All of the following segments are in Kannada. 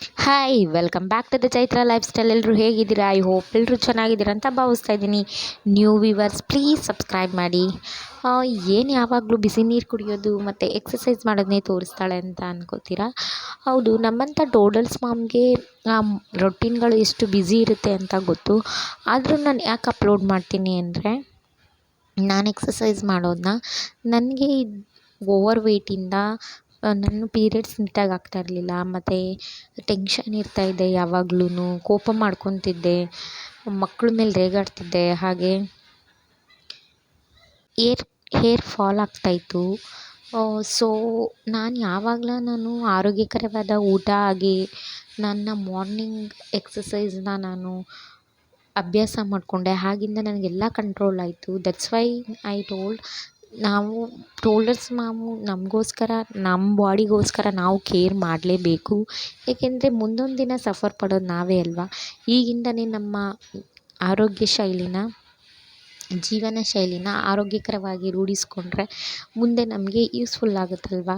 Hi welcome back to the Chaitra lifestyle ಎಲ್ಲರೂ ಹೇಗಿದ್ದೀರಾ? ಐ ಹೋಪ್ ಎಲ್ಲರೂ ಚೆನ್ನಾಗಿದ್ದೀರಾ ಅಂತ ಭಾವಿಸ್ತಾ ಇದ್ದೀನಿ. ನ್ಯೂ ವಿವರ್ಸ್ ಪ್ಲೀಸ್ ಸಬ್ಸ್ಕ್ರೈಬ್ ಮಾಡಿ. ಏನು ಯಾವಾಗಲೂ ಬಿಸಿ ನೀರು ಕುಡಿಯೋದು ಮತ್ತು ಎಕ್ಸಸೈಸ್ ಮಾಡೋದನ್ನೇ ತೋರಿಸ್ತಾಳೆ ಅಂತ ಅನ್ಕೋತೀರಾ? ಹೌದು ನಮ್ಮಂಥ ಟೋಡಲ್ಸ್ ಮಾಮ್ಗೆ ರೊಟೀನ್ಗಳು ಎಷ್ಟು ಬ್ಯುಸಿ ಇರುತ್ತೆ ಅಂತ ಗೊತ್ತು. ಆದರೂ ನಾನು ಯಾಕೆ ಅಪ್ಲೋಡ್ ಮಾಡ್ತೀನಿ ಅಂದರೆ, ನಾನು ಎಕ್ಸಸೈಸ್ ಮಾಡೋದನ್ನ ನನಗೆ ಓವರ್ ವೆಯ್ಟಿಂದ ನನ್ನ ಪೀರಿಯಡ್ಸ್ ನೀಟಾಗಿ ಆಗ್ತಾ ಇರಲಿಲ್ಲ. ಮತ್ತು ಟೆನ್ಷನ್ ಇರ್ತಾಯಿದ್ದೆ ಯಾವಾಗ್ಲೂ ಕೋಪ ಮಾಡ್ಕೊತಿದ್ದೆ. ಮಕ್ಕಳ ಮೇಲೆ ರೇಗಾಡ್ತಿದ್ದೆ. ಹಾಗೆ ಏರ್ ಹೇರ್ ಫಾಲ್ ಆಗ್ತಾಯಿತ್ತು ಸೊ ನಾನು ಯಾವಾಗಲ ನಾನು ಆರೋಗ್ಯಕರವಾದ ಊಟ ಆಗಿ ನನ್ನ ಮಾರ್ನಿಂಗ್ ಎಕ್ಸಸೈಸ್ನ ನಾನು ಅಭ್ಯಾಸ ಮಾಡಿಕೊಂಡೆ. ಹಾಗಿಂದ ನನಗೆಲ್ಲ ಕಂಟ್ರೋಲ್ ಆಯಿತು. ದಟ್ಸ್ ವೈ ಐ ಟೋಲ್ಡ್ ನಾವು ಟೋಲ್ಡರ್ಸ್ ನಾವು ನಮಗೋಸ್ಕರ ನಮ್ಮ ಬಾಡಿಗೋಸ್ಕರ ನಾವು ಕೇರ್ ಮಾಡಲೇಬೇಕು. ಏಕೆಂದರೆ ಮುಂದೊಂದು ದಿನ ಸಫರ್ ಪಡೋದು ನಾವೇ ಅಲ್ವಾ? ಈಗಿಂದಲೇ ನಮ್ಮ ಆರೋಗ್ಯ ಶೈಲಿನ ಜೀವನ ಶೈಲಿನ ಆರೋಗ್ಯಕರವಾಗಿ ರೂಢಿಸ್ಕೊಂಡ್ರೆ ಮುಂದೆ ನಮಗೆ ಯೂಸ್ಫುಲ್ ಆಗುತ್ತಲ್ವ?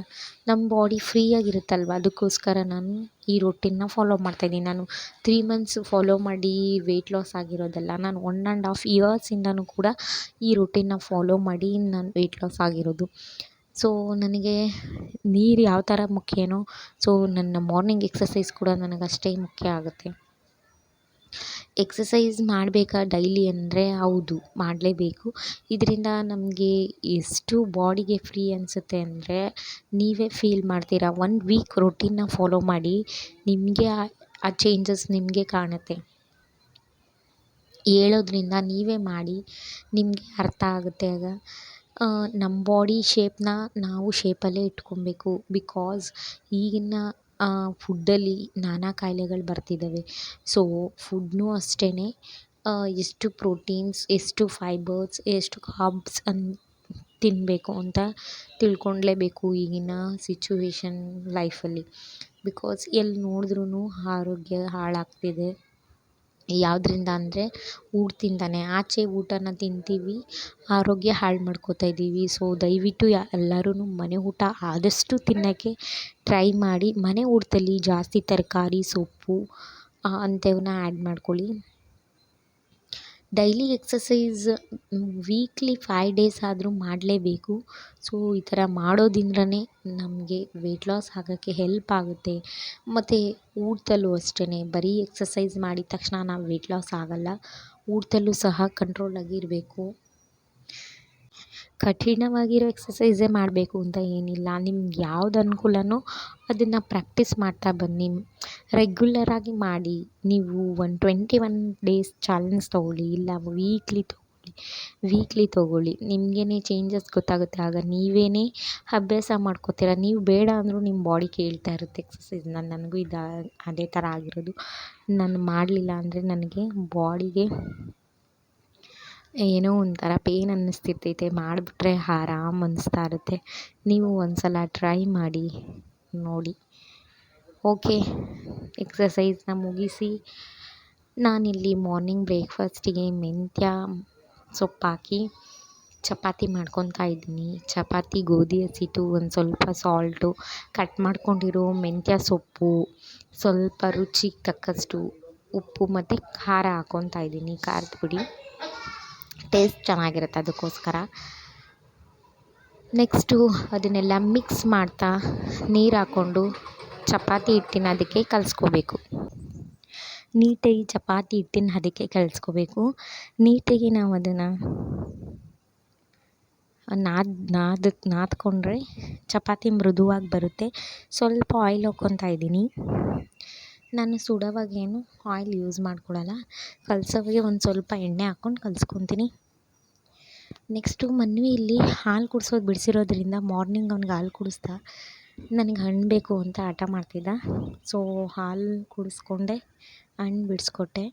ನಮ್ಮ ಬಾಡಿ ಫ್ರೀಯಾಗಿರುತ್ತಲ್ವ ಅದಕ್ಕೋಸ್ಕರ ನಾನು ಈ ರೊಟ್ಟಿನ ಫಾಲೋ ಮಾಡ್ತಾಯಿದ್ದೀನಿ ನಾನು ತ್ರೀ ಮಂತ್ಸ್ ಫಾಲೋ ಮಾಡಿ ವೆಯ್ಟ್ ಲಾಸ್ ಆಗಿರೋದಲ್ಲ, ನಾನು ಒನ್ ಆ್ಯಂಡ್ ಹಾಫ್ ಇಯರ್ಸಿಂದನೂ ಕೂಡ ಈ ರೊಟ್ಟಿನ ಫಾಲೋ ಮಾಡಿ ನಾನು ವೆಯ್ಟ್ ಲಾಸ್ ಆಗಿರೋದು. ಸೊ ನನಗೆ ನೀರು ಯಾವ ಥರ ಮುಖ್ಯನೋ ಸೊ ನನ್ನ ಮಾರ್ನಿಂಗ್ ಎಕ್ಸಸೈಸ್ ಕೂಡ ನನಗೆ ಅಷ್ಟೇ ಮುಖ್ಯ ಆಗುತ್ತೆ. ಎಕ್ಸಸೈಸ್ ಮಾಡಬೇಕಾ ಡೈಲಿ ಅಂದರೆ ಹೌದು, ಮಾಡಲೇಬೇಕು. ಇದರಿಂದ ನಮಗೆ ಎಷ್ಟು ಬಾಡಿಗೆ ಫ್ರೀ ಅನಿಸುತ್ತೆ ಅಂದರೆ ನೀವೇ ಫೀಲ್ ಮಾಡ್ತೀರಾ. ಒನ್ ವೀಕ್ ರೊಟೀನ್ನ ಫಾಲೋ ಮಾಡಿ ನಿಮಗೆ ಆ ಚೇಂಜಸ್ ನಿಮಗೆ ಕಾಣುತ್ತೆ. ಹೇಳೋದ್ರಿಂದ ನೀವೇ ಮಾಡಿ ನಿಮಗೆ ಅರ್ಥ ಆಗುತ್ತೆ ಆಗ. ನಮ್ಮ ಬಾಡಿ ಶೇಪನ್ನ ನಾವು ಶೇಪಲ್ಲೇ ಇಟ್ಕೊಬೇಕು. ಬಿಕಾಸ್ ಈಗಿನ ಫುಡ್ಡಲ್ಲಿ ನಾನಾ ಕಾಯಿಲೆಗಳು ಬರ್ತಿದ್ದಾವೆ ಸೊ ಫುಡ್ನೂ ಅಷ್ಟೇ ಎಷ್ಟು ಪ್ರೋಟೀನ್ಸ್ ಎಷ್ಟು ಫೈಬರ್ಸ್ ಎಷ್ಟು ಕಾರ್ಬ್ಸ್ ಅನ್ ತಿನ್ನಬೇಕು ಅಂತ ತಿಳ್ಕೊಳ್ಳೇಬೇಕು ಈಗಿನ ಸಿಚುವೇಶನ್ ಲೈಫಲ್ಲಿ ಬಿಕಾಸ್ ಎಲ್ಲಿ ನೋಡಿದ್ರೂ ಆರೋಗ್ಯ ಹಾಳಾಗ್ತಿದೆ. ಯಾವುದ್ರಿಂದ ಅಂದರೆ ಊಟದಿಂದನೇ ಆಚೆ ಊಟನ ತಿಂತೀವಿ, ಆರೋಗ್ಯ ಹಾಳು ಮಾಡ್ಕೊತಾ ಇದ್ದೀವಿ. ಸೊ ದಯವಿಟ್ಟು ಎಲ್ಲರೂ ಮನೆ ಊಟ ಆದಷ್ಟು ತಿನ್ನೋಕ್ಕೆ ಟ್ರೈ ಮಾಡಿ ಮನೆ ಊಟದಲ್ಲಿ ಜಾಸ್ತಿ ತರಕಾರಿ, ಸೊಪ್ಪು ಅಂಥವನ್ನ ಆ್ಯಡ್ ಮಾಡ್ಕೊಳ್ಳಿ. Daily exercise weekly five days ಆದರೂ ಮಾಡಲೇಬೇಕು. ಸೊ, ಈ ಥರ ಮಾಡೋದ್ರಿಂದನೇ ನಮಗೆ ವೆಯ್ಟ್ ಲಾಸ್ ಆಗೋಕ್ಕೆ ಹೆಲ್ಪ್ ಆಗುತ್ತೆ. ಮತ್ತು ಊಟದಲ್ಲೂ ಅಷ್ಟೇ ಬರೀ ಎಕ್ಸಸೈಸ್ ಮಾಡಿದ ತಕ್ಷಣ ನಾವು ವೆಯ್ಟ್ ಲಾಸ್ ಆಗೋಲ್ಲ. ಊಟದಲ್ಲೂ ಸಹ ಕಂಟ್ರೋಲಾಗಿ ಇರಬೇಕು ಕಠಿಣವಾಗಿರೋ ಎಕ್ಸಸೈಸೇ ಮಾಡಬೇಕು ಅಂತ ಏನಿಲ್ಲ. ನಿಮ್ಗೆ ಯಾವ್ದು ಅನುಕೂಲನೋ ಅದನ್ನು ಪ್ರಾಕ್ಟೀಸ್ ಮಾಡ್ತಾ ಬನ್ನಿ. ರೆಗ್ಯುಲರಾಗಿ ಮಾಡಿ. ನೀವು one twenty one days challenge ತೊಗೊಳ್ಳಿ, ಇಲ್ಲ ವೀಕ್ಲಿ ತೊಗೊಳ್ಳಿ ವೀಕ್ಲಿ ತೊಗೊಳ್ಳಿ. ನಿಮಗೇನೆ ಚೇಂಜಸ್ ಗೊತ್ತಾಗುತ್ತೆ. ಆಗ ನೀವೇನೇ ಅಭ್ಯಾಸ ಮಾಡ್ಕೋತೀರ. ನೀವು ಬೇಡ ಅಂದರೂ ನಿಮ್ಮ ಬಾಡಿ ಕೇಳ್ತಾ ಇರುತ್ತೆ ಎಕ್ಸಸೈಸ್ನ ನನಗೂ ಇದು, ಅದೇ ಥರ ಆಗಿರೋದು. ನಾನು ಮಾಡಲಿಲ್ಲ ಅಂದರೆ ನನಗೆ ಬಾಡಿಗೆ ಏನೋ ಒಂಥರ ಪೇನ್ ಅನ್ನಿಸ್ತಿರ್ತೈತೆ, ಮಾಡಿಬಿಟ್ರೆ ಆರಾಮ್ ಅನ್ನಿಸ್ತಾ ಇರುತ್ತೆ. ನೀವು ಒಂದು ಸಲ ಟ್ರೈ ಮಾಡಿ, ನೋಡಿ. ಓಕೆ ಎಕ್ಸಸೈಸ್ನ ಮುಗಿಸಿ, ನಾನಿಲ್ಲಿ ಮಾರ್ನಿಂಗ್ ಬ್ರೇಕ್ಫಾಸ್ಟಿಗೆ ಮೆಂತ್ಯ ಸೊಪ್ಪಾಕಿ ಚಪಾತಿ ಮಾಡ್ಕೊತಾ ಇದ್ದೀನಿ. ಚಪಾತಿ, ಗೋಧಿ ಹಸಿಟ್ಟು ಒಂದು ಸ್ವಲ್ಪ ಸಾಲ್ಟು ಕಟ್ ಮಾಡ್ಕೊಂಡಿರೋ ಮೆಂತ್ಯ ಸೊಪ್ಪು, ಸ್ವಲ್ಪ ರುಚಿಗೆ ತಕ್ಕಷ್ಟು ಉಪ್ಪು ಮತ್ತು ಖಾರ ಹಾಕ್ಕೊತಾ ಇದ್ದೀನಿ. ಖಾರದ ಪುಡಿ. ಟೇಸ್ಟ್ ಚೆನ್ನಾಗಿರುತ್ತೆ ಅದಕ್ಕೋಸ್ಕರ. ನೆಕ್ಸ್ಟು ಅದನ್ನೆಲ್ಲ ಮಿಕ್ಸ್ ಮಾಡ್ತಾ ನೀರು ಹಾಕ್ಕೊಂಡು ಚಪಾತಿ ಹಿಟ್ಟಿನ ಅದಕ್ಕೆ ಕಲಿಸ್ಕೋಬೇಕು. ನೀಟಾಗಿ ಚಪಾತಿ ಹಿಟ್ಟಿನ ಅದಕ್ಕೆ ಕಲಿಸ್ಕೋಬೇಕು. ನೀಟಾಗಿ ನಾವು ಅದನ್ನು ನಾದ್ ನಾದ್, ನಾದ್ಕೊಂಡ್ರೆ ಚಪಾತಿ ಮೃದುವಾಗಿ ಬರುತ್ತೆ. ಸ್ವಲ್ಪ ಆಯಿಲ್ ಹಾಕ್ಕೊತಾ ಇದ್ದೀನಿ. ನಾನು ಸುಡೋವಾಗೇನು ಆಯಿಲ್ ಯೂಸ್ ಮಾಡ್ಕೊಳ್ಳಲ್ಲ ಕಲಸೋವಾಗೆ ಒಂದು ಸ್ವಲ್ಪ ಎಣ್ಣೆ ಹಾಕ್ಕೊಂಡು ಕಲ್ಸ್ಕೊತೀನಿ. ನೆಕ್ಸ್ಟು ಮನ್ವಿ ಇಲ್ಲಿ ಹಾಲು ಕುಡ್ಸೋದು ಬಿಡಿಸಿರೋದ್ರಿಂದ ಮಾರ್ನಿಂಗ್ ಅವ್ನಿಗೆ ಹಾಲು ಕುಡಿಸ್ದ. ನನಗೆ ಹಣ್ಣು ಬೇಕು ಅಂತ ಹಠ ಮಾಡ್ತಿದ್ದ. ಸೊ ಹಾಲು ಕುಡಿಸ್ಕೊಂಡೆ, ಹಣ್ಣು ಬಿಡಿಸ್ಕೊಟ್ಟೆ.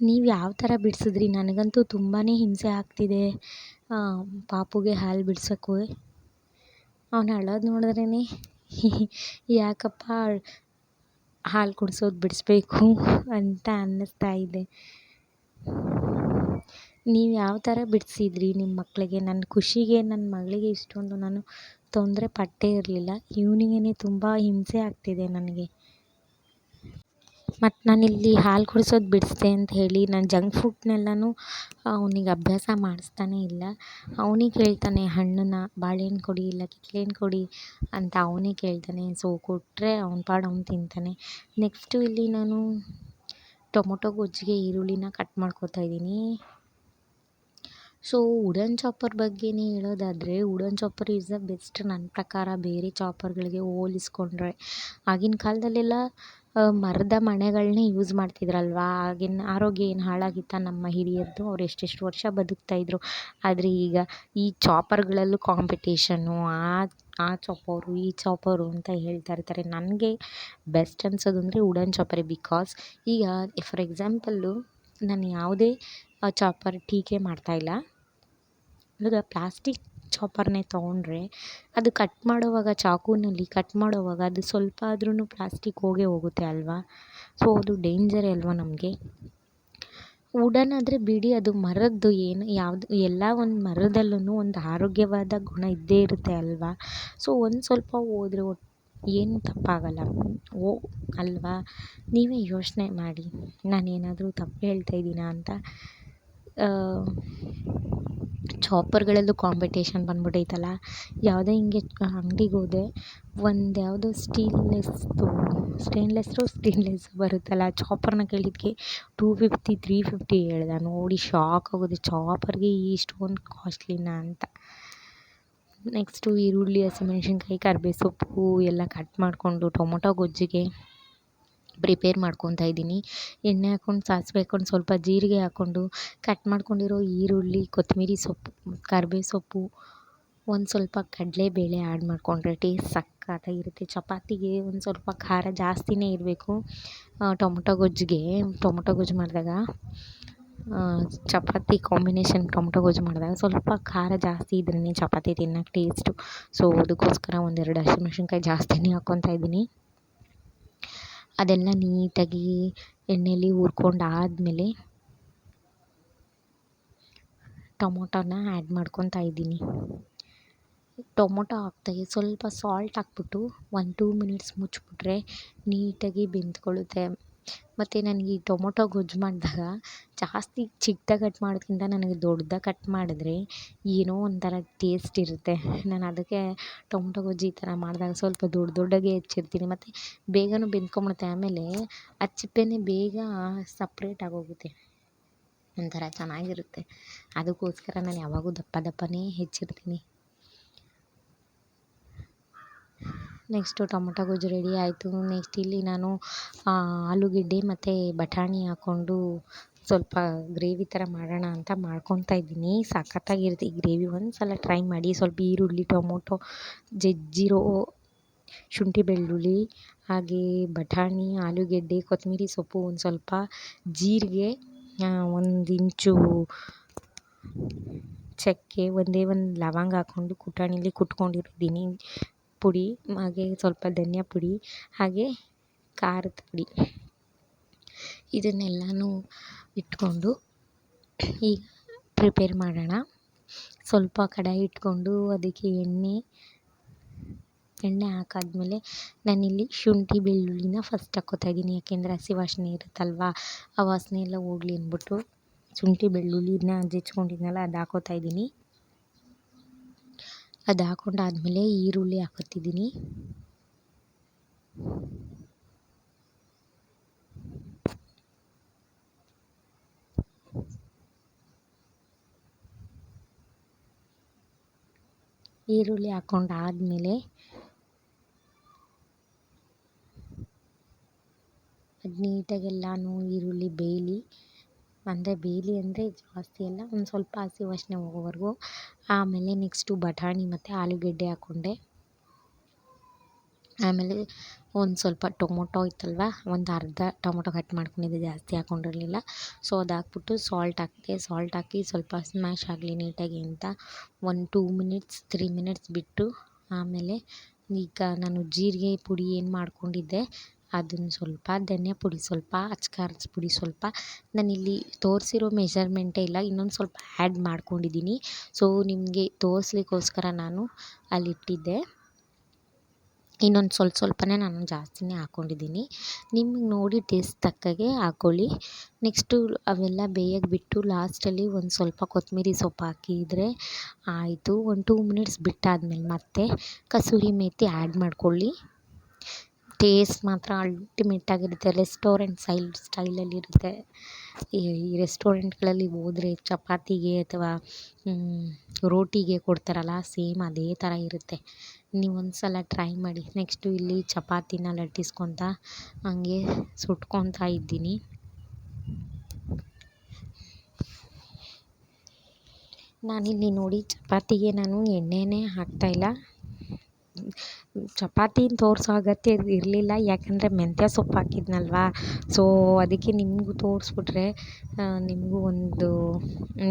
ನೀವು ಯಾವ ಥರ ಬಿಡಿಸಿದ್ರಿ? ನನಗಂತೂ ತುಂಬಾ ಹಿಂಸೆ ಆಗ್ತಿದೆ. ಪಾಪುಗೆ ಹಾಲು ಬಿಡಿಸೋಕ್ಕೂ. ಅವ್ನು ಅಳೋದು ನೋಡಿದ್ರೇ ಯಾಕಪ್ಪ ಹಾಲು ಕುಡಿಸೋದು ಬಿಡಿಸ್ಬೇಕು ಅಂತ ಅನ್ನಿಸ್ತಾ ಇದೆ. ನೀವು ಯಾವ ಥರ ಬಿಡಿಸಿದ್ರಿ ನಿಮ್ಮ ಮಕ್ಕಳಿಗೆ ನನ್ನ ಖುಷಿಗೆ ನನ್ನ ಮಗಳಿಗೆ ಇಷ್ಟೊಂದು ನಾನು ತೊಂದರೆ ಪಟ್ಟೇ ಇರಲಿಲ್ಲ. ಇವ್ನಿಗೇ ತುಂಬ ಹಿಂಸೆ ಆಗ್ತಿದೆ ನನಗೆ. ಮತ್ತು ನಾನಿಲ್ಲಿ ಹಾಲು ಕುಡಿಸೋದು ಬಿಡಿಸ್ದೆ ಅಂತ ಹೇಳಿ ನಾನು ಜಂಕ್ ಫುಡ್ನೆಲ್ಲನೂ ಅವ್ನಿಗೆ ಅಭ್ಯಾಸ ಮಾಡಿಸ್ತಾನೆ ಇಲ್ಲ. ಅವನಿಗೆ ಕೇಳ್ತಾನೆ ಹಣ್ಣನ್ನ ಬಾಳೆಹಣ್ಣು ಕೊಡಿ ಇಲ್ಲ ಕಿತ್ಳೆಹಣ್ಣು ಕೊಡಿ ಅಂತ ಅವನೇ ಕೇಳ್ತಾನೆ. ಸೊ ಕೊಟ್ಟರೆ ಅವ್ನ ಪಾಡು ಅವ್ನು ತಿಂತಾನೆ. ನೆಕ್ಸ್ಟು ಇಲ್ಲಿ ನಾನು ಟೊಮೊಟೊ ಗೊಜ್ಜಿಗೆ ಈರುಳ್ಳಿನ ಕಟ್ ಮಾಡ್ಕೋತಾ ಇದ್ದೀನಿ. ಸೊ ವುಡನ್ ಚಾಪರ್ ಬಗ್ಗೆನೇ ಹೇಳೋದಾದರೆ wooden chopper is the best ನನ್ನ ಪ್ರಕಾರ ಬೇರೆ ಚಾಪರ್ಗಳಿಗೆ ಹೋಲಿಸ್ಕೊಂಡ್ರೆ. ಆಗಿನ ಕಾಲದಲ್ಲೆಲ್ಲ ಮರದ ಮಣೆಗಳನ್ನೇ ಯೂಸ್ ಮಾಡ್ತಿದ್ರಲ್ವಾ? ಆಗಿನ ಆರೋಗ್ಯ ಏನು ಹಾಳಾಗಿತ್ತಾ ನಮ್ಮ ಹಿರಿಯರದು? ಅವ್ರು ಎಷ್ಟೆಷ್ಟು ವರ್ಷ ಬದುಕ್ತಾಯಿದ್ರು ಆದರೆ ಈಗ ಈ ಚಾಪರ್ಗಳಲ್ಲೂ ಕಾಂಪಿಟೇಷನ್ನು ಆ ಆ ಚಾಪರು, ಈ ಚಾಪರು ಅಂತ ಹೇಳ್ತಾ ಇರ್ತಾರೆ. ನನಗೆ ಬೆಸ್ಟ್ ಅನ್ಸೋದು ಅಂದರೆ ವುಡನ್ ಚಾಪರೇ ಬಿಕಾಸ್ ಈಗ ಫಾರ್ ಎಕ್ಸಾಂಪಲ್ಲು ನಾನು ಯಾವುದೇ ಚಾಪರ್ ಟೀಕೆ ಮಾಡ್ತಾಯಿಲ್ಲ ಇವಾಗ ಪ್ಲಾಸ್ಟಿಕ್ ಚಾಪರ್ನೇ ತೊಗೊಂಡ್ರೆ ಅದು ಕಟ್ ಮಾಡೋವಾಗ, ಚಾಕುನಲ್ಲಿ ಕಟ್ ಮಾಡೋವಾಗ ಅದು ಸ್ವಲ್ಪ ಆದ್ರೂ ಪ್ಲಾಸ್ಟಿಕ್ ಹೋಗೇ ಹೋಗುತ್ತೆ ಅಲ್ವಾ? ಸೊ ಅದು ಡೇಂಜರೇ ಅಲ್ವಾ ನಮಗೆ? ವುಡನ್ ಆದರೆ ಬಿಡಿ, ಅದು ಮರದ್ದು ಏನು, ಯಾವುದು, ಎಲ್ಲ ಒಂದು ಮರದಲ್ಲೂ ಒಂದು ಆರೋಗ್ಯವಾದ ಗುಣ ಇದ್ದೇ ಇರುತ್ತೆ ಅಲ್ವಾ? ಸೊ ಒಂದು ಸ್ವಲ್ಪ ಹೋದ್ರೆ ಏನು ತಪ್ಪಾಗಲ್ಲ. ಓ, ಅಲ್ವಾ? ನೀವೇ ಯೋಚನೆ ಮಾಡಿ. ನಾನೇನಾದರೂ ತಪ್ಪು ಹೇಳ್ತಾ ಇದ್ದೀನಾ ಅಂತ. ಚಾಪರ್ಗಳಲ್ಲೂ ಕಾಂಪಿಟೇಷನ್ ಬಂದ್ಬಿಟ್ಟೈತಲ್ಲ ಯಾವುದೇ ಹಿಂಗೆ ಅಂಗ್ಡಿಗೆ ಹೋದೆ ಒಂದು ಯಾವುದೋ ಸ್ಟೀಲ್ಲೆಸ್ದು ಸ್ಟೇನ್ಲೆಸ್ಸು ಸ್ಟೀನ್ಲೆಸ್ ಬರುತ್ತಲ್ಲ ಚಾಪರ್ನ ಕೇಳಿದ್ದಕ್ಕೆ ಟೂ ಫಿಫ್ಟಿ, ತ್ರೀ ಫಿಫ್ಟಿ ಹೇಳ್ದ, ನೋಡಿ ಶಾಕ್ ಆಗೋದು ಚಾಪರ್ಗೆ ಇಷ್ಟೊಂದು ಕಾಸ್ಟ್ಲಿನಾ ಅಂತ. ನೆಕ್ಸ್ಟು ಈರುಳ್ಳಿ ಹಸಿಮೆಣ್ಸಿನ್ಕಾಯಿ ಕರಿಬೇವು ಸೊಪ್ಪು ಎಲ್ಲ ಕಟ್ ಮಾಡಿಕೊಂಡು ಟೊಮೊಟೊ ಗೊಜ್ಜಿಗೆ ಪ್ರಿಪೇರ್ ಮಾಡ್ಕೊತಾ ಇದ್ದೀನಿ. ಎಣ್ಣೆ ಹಾಕ್ಕೊಂಡು ಸಾಸಿವೆ ಹಾಕ್ಕೊಂಡು ಸ್ವಲ್ಪ ಜೀರಿಗೆ ಹಾಕ್ಕೊಂಡು ಕಟ್ ಮಾಡ್ಕೊಂಡಿರೋ ಈರುಳ್ಳಿ, ಕೊತ್ತಂಬ್ರಿ ಸೊಪ್ಪು ಕರ್ಬೇವು ಸೊಪ್ಪು, ಒಂದು ಸ್ವಲ್ಪ ಕಡಲೆಬೇಳೆ ಆ್ಯಡ್ ಮಾಡಿಕೊಂಡ್ರೆ ಟೇಸ್ಟ್ ಸಕ್ಕತ್ತಾಗಿರುತ್ತೆ ಚಪಾತಿಗೆ ಒಂದು ಸ್ವಲ್ಪ ಖಾರ ಜಾಸ್ತಿನೇ ಇರಬೇಕು. ಟೊಮೊಟೊ ಗೊಜ್ಜಿಗೆ. ಟೊಮೊಟೊ ಗೊಜ್ಜು ಮಾಡಿದಾಗ ಚಪಾತಿ ಕಾಂಬಿನೇಷನ್ ಟೊಮೊಟೊ ಗೊಜ್ಜು ಮಾಡಿದಾಗ ಸ್ವಲ್ಪ ಖಾರ ಜಾಸ್ತಿ ಇದ್ರೇ ಚಪಾತಿ ತಿನ್ನೋಕೆ ಟೇಸ್ಟು ಸೊ ಅದಕ್ಕೋಸ್ಕರ ಒಂದೆರಡು ಹಸಿಮೆಣ್ಸಿನ್ಕಾಯಿ ಜಾಸ್ತಿನೇ ಹಾಕ್ಕೊತಾ ಇದ್ದೀನಿ. ಅದೆಲ್ಲ ನೀಟಾಗಿ ಎಣ್ಣೆಲಿ ಹುರ್ಕೊಂಡು ಆದಮೇಲೆ ಟೊಮೊಟೊನ ಆ್ಯಡ್ ಮಾಡ್ಕೊತಾ ಇದ್ದೀನಿ. ಟೊಮೊಟೊ ಹಾಕ್ದಾಗೆ ಸ್ವಲ್ಪ ಸಾಲ್ಟ್ ಹಾಕ್ಬಿಟ್ಟು ಒಂದು ಟೂ ಮಿನಿಟ್ಸ್ ಮುಚ್ಚಿಬಿಟ್ರೆ ನೀಟಾಗಿ ಬೆಂದ್ಕೊಳ್ಳುತ್ತೆ. ಮತ್ತು ನನಗೆ ಈ ಟೊಮೊಟೊ ಗೊಜ್ಜು ಮಾಡಿದಾಗ ಜಾಸ್ತಿ ಚಿಕ್ದಾಗಿ ಕಟ್ ಮಾಡೋದ್ಕಿಂತ ನನಗೆ ದೊಡ್ದಾಗಿ ಕಟ್ ಮಾಡಿದ್ರೆ ಏನೋ ಒಂಥರ ಟೇಸ್ಟ್ ಇರುತ್ತೆ. ನಾನು ಅದಕ್ಕೆ ಟೊಮೊಟೊ ಗೊಜ್ಜು ಈ ಥರ ಮಾಡಿದಾಗ ಸ್ವಲ್ಪ ದೊಡ್ಡ ದೊಡ್ಡಗೆ ಹೆಚ್ಚಿರ್ತೀನಿ. ಮತ್ತು ಬೇಗನೂ ಬೆಂದ್ಕೊಂಬಿಡುತ್ತೆ. ಆಮೇಲೆ ಆ ಚಿಪ್ಪೆನೇ ಬೇಗ ಸಪ್ರೇಟ್ ಆಗೋಗುತ್ತೆ. ಒಂಥರ ಚೆನ್ನಾಗಿರುತ್ತೆ. ಅದಕ್ಕೋಸ್ಕರ ನಾನು ಯಾವಾಗಲೂ ದಪ್ಪ ದಪ್ಪನೇ ಹೆಚ್ಚಿರ್ತೀನಿ. ನೆಕ್ಸ್ಟು ಟೊಮೊಟೊ ಗೊಜ್ಜು ರೆಡಿ ಆಯಿತು. ನೆಕ್ಸ್ಟ್ ಇಲ್ಲಿ ನಾನು ಆಲೂಗೆಡ್ಡೆ ಮತ್ತು ಬಟಾಣಿ ಹಾಕ್ಕೊಂಡು ಸ್ವಲ್ಪ ಗ್ರೇವಿ ಥರ ಮಾಡೋಣ ಅಂತ ಮಾಡ್ಕೊತಾ ಇದ್ದೀನಿ. ಸಖತ್ತಾಗಿರುತ್ತೆ ಈ ಗ್ರೇವಿ ಒಂದು ಸಲ ಟ್ರೈ ಮಾಡಿ ಸ್ವಲ್ಪ ಈರುಳ್ಳಿ, ಟೊಮೊಟೊ, ಜಜ್ಜಿರೋ ಶುಂಠಿ ಬೆಳ್ಳುಳ್ಳಿ, ಹಾಗೇ ಬಟಾಣಿ, ಆಲೂಗೆಡ್ಡೆ, ಕೊತ್ತಂಬರಿ ಸೊಪ್ಪು ಒಂದು ಸ್ವಲ್ಪ ಜೀರಿಗೆ ಒಂದು ಇಂಚು ಚಕ್ಕೆ, ಒಂದೇ ಒಂದು ಲವಂಗ ಹಾಕ್ಕೊಂಡು ಕುಟಾಣಿಲಿ ಕುಟ್ಕೊಂಡಿದ್ದೀನಿ ಪುಡಿ, ಹಾಗೆ ಸ್ವಲ್ಪ ಧನಿಯಾ ಪುಡಿ, ಹಾಗೆ ಖಾರದ ಪುಡಿ. ಇದನ್ನೆಲ್ಲನೂ ಇಟ್ಕೊಂಡು ಈಗ ಪ್ರಿಪೇರ್ ಮಾಡೋಣ. ಸ್ವಲ್ಪ ಕಡಾಯಿ ಇಟ್ಕೊಂಡು ಅದಕ್ಕೆ ಎಣ್ಣೆ ಎಣ್ಣೆ ಹಾಕಾದ್ಮೇಲೆ ನಾನಿಲ್ಲಿ ಶುಂಠಿ ಬೆಳ್ಳುಳ್ಳಿನ ಫಸ್ಟ್ ಹಾಕೋತಾ ಇದ್ದೀನಿ. ಯಾಕೆಂದರೆ ಹಸಿ ವಾಸನೆ ಇರುತ್ತಲ್ವಾ, ಆ ವಾಸನೆ ಎಲ್ಲ ಹೋಗ್ಲಿ ಅಂದ್ಬಿಟ್ಟು ಶುಂಠಿ ಬೆಳ್ಳುಳ್ಳಿನ ಜಜ್ಕೊಂಡಿದ್ನಲ್ಲ ಅದು ಹಾಕೋತಾ ಇದ್ದೀನಿ. ಅದು ಹಾಕೊಂಡಾದ್ಮೇಲೆ ಈರುಳ್ಳಿ ಹಾಕೋತಿದ್ದೀನಿ ಈರುಳ್ಳಿ ಹಾಕೊಂಡಾದ್ಮೇಲೆ ಅದು ನೀಟಾಗಿ ಎಲ್ಲನೂ ಈರುಳ್ಳಿ ಬೇಯಲಿ ಅಂದರೆ ಬೇಯಲಿ ಅಂದರೆ ಜಾಸ್ತಿ ಅಲ್ಲ, ಒಂದು ಸ್ವಲ್ಪ ಹಸಿ ವಾಸನೆ ಹೋಗೋವರೆಗೂ. ಆಮೇಲೆ ನೆಕ್ಸ್ಟು ಬಟಾಣಿ ಮತ್ತು ಆಲೂಗಡ್ಡೆ ಹಾಕ್ಕೊಂಡೆ ಆಮೇಲೆ ಒಂದು ಸ್ವಲ್ಪ ಟೊಮೊಟೊ ಇತ್ತಲ್ವ, ಒಂದು ಅರ್ಧ ಟೊಮೊಟೊ ಕಟ್ ಮಾಡ್ಕೊಂಡಿದ್ದೆ, ಜಾಸ್ತಿ ಹಾಕ್ಕೊಂಡಿರಲಿಲ್ಲ ಸೊ ಅದು ಹಾಕ್ಬಿಟ್ಟು ಸಾಲ್ಟ್ ಹಾಕಿದೆ ಸಾಲ್ಟ್ ಹಾಕಿ ಸ್ವಲ್ಪ ಸ್ಮ್ಯಾಶ್ ಆಗಲಿ ನೀಟಾಗಿ ಅಂತ ಒಂದು ಟೂ ಮಿನಿಟ್ಸ್ ತ್ರೀ ಮಿನಿಟ್ಸ್ ಬಿಟ್ಟು ಆಮೇಲೆ ಈಗ ನಾನು ಜೀರಿಗೆ ಪುಡಿ ಏನು ಮಾಡ್ಕೊಂಡಿದ್ದೆ ಅದನ್ನು ಸ್ವಲ್ಪ ಧನಿಯಾ ಪುಡಿ, ಸ್ವಲ್ಪ ಅಚ್ಕಾರದ ಪುಡಿ ಸ್ವಲ್ಪ ನಾನಿಲ್ಲಿ ತೋರಿಸಿರೋ ಮೆಷರ್ಮೆಂಟೇ ಇಲ್ಲ ಇನ್ನೊಂದು ಸ್ವಲ್ಪ ಆ್ಯಡ್ ಮಾಡ್ಕೊಂಡಿದ್ದೀನಿ ಸೊ ನಿಮಗೆ ತೋರಿಸ್ಲಿಕ್ಕೋಸ್ಕರ ನಾನು ಅಲ್ಲಿಟ್ಟಿದ್ದೆ. ಇನ್ನೊಂದು ಸ್ವಲ್ಪ ಸ್ವಲ್ಪನೇ ನಾನು ಜಾಸ್ತಿನೇ ಹಾಕ್ಕೊಂಡಿದ್ದೀನಿ ನಿಮ್ಗೆ ನೋಡಿ ಟೇಸ್ಟ್ ತಕ್ಕಾಗೆ ಹಾಕ್ಕೊಳ್ಳಿ ನೆಕ್ಸ್ಟು ಅವೆಲ್ಲ ಬೇಯಕ್ಕೆ ಬಿಟ್ಟು ಲಾಸ್ಟಲ್ಲಿ ಒಂದು ಸ್ವಲ್ಪ ಕೊತ್ತಂಬರಿ ಸೊಪ್ಪು ಹಾಕಿದರೆ ಆಯಿತು. ಒಂದು ಟೂ ಮಿನಿಟ್ಸ್ ಬಿಟ್ಟಾದ್ಮೇಲೆ ಮತ್ತೆ ಕಸೂರಿ ಮೇತಿ ಆ್ಯಡ್ ಮಾಡ್ಕೊಳ್ಳಿ. ಟೇಸ್ಟ್ ಮಾತ್ರ ಅಲ್ಟಿಮೇಟಾಗಿರುತ್ತೆ ರೆಸ್ಟೋರೆಂಟ್ ಸೈಲ್ ಸ್ಟೈಲಲ್ಲಿರುತ್ತೆ ಈ ರೆಸ್ಟೋರೆಂಟ್ಗಳಲ್ಲಿ ಹೋದರೆ ಚಪಾತಿಗೆ ಅಥವಾ ರೋಟಿಗೆ ಕೊಡ್ತಾರಲ್ಲ ಸೇಮ್ ಅದೇ ಥರ ಇರುತ್ತೆ. ನೀವು ಒಂದು ಸಲ ಟ್ರೈ ಮಾಡಿ ನೆಕ್ಸ್ಟು ಇಲ್ಲಿ ಚಪಾತಿನ ಲಟ್ಟಿಸ್ಕೊತ ಹಂಗೆ ಸುಟ್ಕೊತಾ ಇದ್ದೀನಿ. ನಾನಿಲ್ಲಿ ನೋಡಿ, ಚಪಾತಿಗೆ ನಾನು ಎಣ್ಣೆನೇ ಹಾಕ್ತಾಯಿಲ್ಲ ಚಪಾತಿನ ತೋರಿಸೋ ಅಗತ್ಯ ಇರಲಿಲ್ಲ, ಯಾಕಂದರೆ ಮೆಂತ್ಯ ಸೊಪ್ಪು ಹಾಕಿದ್ನಲ್ವಾ? ಸೊ ಅದಕ್ಕೆ ನಿಮಗೂ ತೋರಿಸ್ಬಿಟ್ರೆ ನಿಮಗೂ ಒಂದು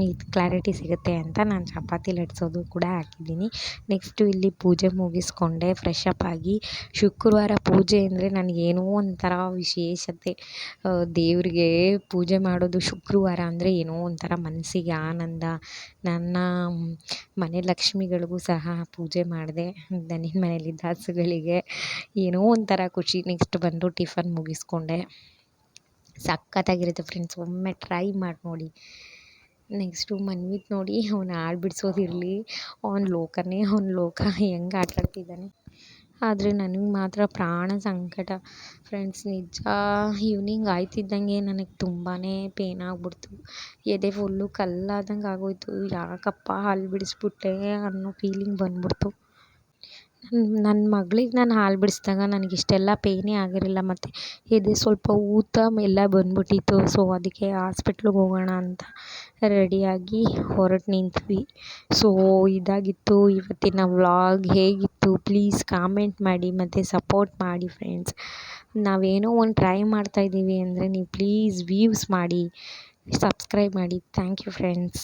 ಇದು ಕ್ಲಾರಿಟಿ ಸಿಗುತ್ತೆ ಅಂತ ನಾನು ಚಪಾತಿ ಲಟ್ಸೋದು ಕೂಡ ಹಾಕಿದ್ದೀನಿ. ನೆಕ್ಸ್ಟು ಇಲ್ಲಿ ಪೂಜೆ ಮುಗಿಸ್ಕೊಂಡೆ ಫ್ರೆಶ್ ಅಪ್ ಆಗಿ. ಶುಕ್ರವಾರ ಪೂಜೆ ಅಂದರೆ ನನಗೇನೋ ಒಂಥರ ವಿಶೇಷತೆ. ದೇವರಿಗೆ ಪೂಜೆ ಮಾಡೋದು ಶುಕ್ರವಾರ ಅಂದರೆ ಏನೋ ಒಂಥರ ಮನಸ್ಸಿಗೆ ಆನಂದ. ನನ್ನ ಮನೆ ಲಕ್ಷ್ಮಿಗಳಿಗೂ ಸಹ ಪೂಜೆ ಮಾಡಿದೆ ನನ್ನ ಮನೇಲಿದ್ದ ಹಸುಗಳಿಗೆ ಏನೋ ಒಂಥರ ಖುಷಿ. ನೆಕ್ಸ್ಟ್ ಬಂದು ಟಿಫನ್ ಮುಗಿಸ್ಕೊಂಡೆ. ಸಖತ್ತಾಗಿರುತ್ತೆ ಫ್ರೆಂಡ್ಸ್ ಒಮ್ಮೆ ಟ್ರೈ ಮಾಡಿ ನೋಡಿ. ನೆಕ್ಸ್ಟು ಮನ್ವಿತ್ ನೋಡಿ, ಅವನ ಹಾಳು ಬಿಡಿಸೋದಿರಲಿ ಅವ್ನ ಲೋಕನೇ ಅವನ ಲೋಕ. ಹೆಂಗೆ ಆಟ ಆಡ್ತಿದ್ದಾನೆ ಆದರೆ ನನಗೆ ಮಾತ್ರ ಪ್ರಾಣ ಸಂಕಟ. ಫ್ರೆಂಡ್ಸ್ ನಿಜ ಈವ್ನಿಂಗ್ ಆಯ್ತಿದ್ದಂಗೆ ನನಗೆ ತುಂಬಾ ಪೇನ್ ಆಗ್ಬಿಡ್ತು. ಎದೆ ಫುಲ್ಲು ಕಲ್ಲಾದಂಗೆ ಆಗೋಯಿತು. ಯಾಕಪ್ಪ ಹಾಲು ಬಿಡಿಸ್ಬಿಟ್ಟೆ ಅನ್ನೋ ಫೀಲಿಂಗ್ ಬಂದ್ಬಿಡ್ತು. ನನ್ನ ಮಗಳಿಗೆ ನಾನು ಹಾಲು ಬಿಡಿಸ್ದಾಗ ನನಗೆ ಇಷ್ಟೆಲ್ಲ ಪೇಯ್ನೇ ಆಗಿರಲಿಲ್ಲ. ಮತ್ತು ಎದೆ ಸ್ವಲ್ಪ ಊತ ಎಲ್ಲ ಬಂದ್ಬಿಟ್ಟಿತ್ತು. ಸೊ ಅದಕ್ಕೆ ಹಾಸ್ಪಿಟ್ಲಿಗೆ ಹೋಗೋಣ ಅಂತ ರೆಡಿಯಾಗಿ ಹೊರಟು ನಿಂತ್ವಿ. ಸೊ ಇದಾಗಿತ್ತು. ಇವತ್ತಿನ ವ್ಲಾಗ್ ಹೇಗಿತ್ತು? ಪ್ಲೀಸ್ ಕಾಮೆಂಟ್ ಮಾಡಿ, ಮತ್ತು ಸಪೋರ್ಟ್ ಮಾಡಿ ಫ್ರೆಂಡ್ಸ್ ನಾವೇನೋ ಒಂದು ಟ್ರೈ ಮಾಡ್ತಾಯಿದ್ದೀವಿ ಅಂದರೆ ನೀವು ಪ್ಲೀಸ್ ವ್ಯೂಸ್ ಮಾಡಿ ಸಬ್ಸ್ಕ್ರೈಬ್ ಮಾಡಿ. Thank you friends